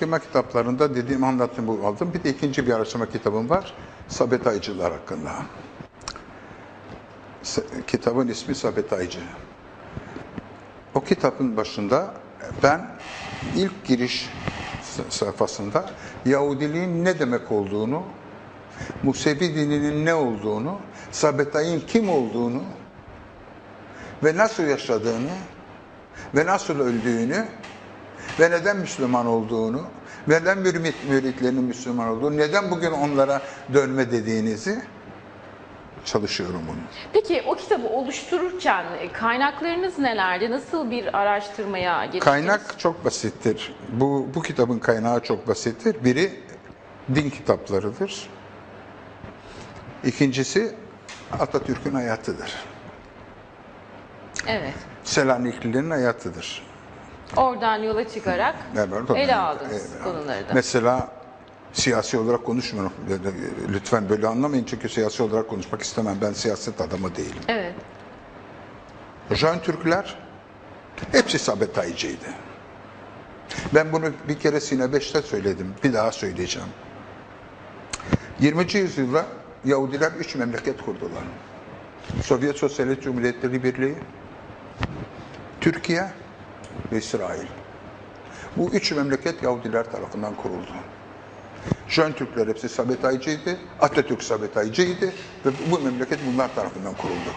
araştırma kitaplarında dediğim anlattığım bu aldım. Bir de ikinci bir araştırma kitabım var. Sabetaycılar hakkında. Kitabın ismi Sabetaycı. O kitabın başında ben ilk giriş sayfasında Yahudiliğin ne demek olduğunu, Musevi dininin ne olduğunu, Sabetay'ın kim olduğunu ve nasıl yaşadığını ve nasıl öldüğünü ve neden Müslüman olduğunu, neden mürit, müritlerinin Müslüman olduğunu, neden bugün onlara dönme dediğinizi çalışıyorum bunu. Peki o kitabı oluştururken e, kaynaklarınız nelerdi? Nasıl bir araştırmaya geçtiniz? Kaynak çok basittir. Bu, bu kitabın kaynağı çok basittir. Biri din kitaplarıdır. İkincisi Atatürk'ün hayatıdır. Evet. Selaniklilerin hayatıdır. Oradan yola çıkarak Evet, ele aldınız evet. konuları da. Mesela siyasi olarak konuşmuyorum. Lütfen böyle anlamayın çünkü siyasi olarak konuşmak istemem. Ben siyaset adamı değilim. Evet. Jön Türkler hepsi sabetaycıydı. Ben bunu bir kere Sine 5'te söyledim. Bir daha söyleyeceğim. 20. yüzyılda Yahudiler üç memleket kurdular. Sovyet Sosyalist Cumhuriyetleri Birliği, Türkiye ve İsrail. Bu üç memleket Yahudiler tarafından kuruldu. Jön Türkler hepsi sabetaycıydı, Atatürk sabetaycıydı ve bu memleket bunlar tarafından kuruldu.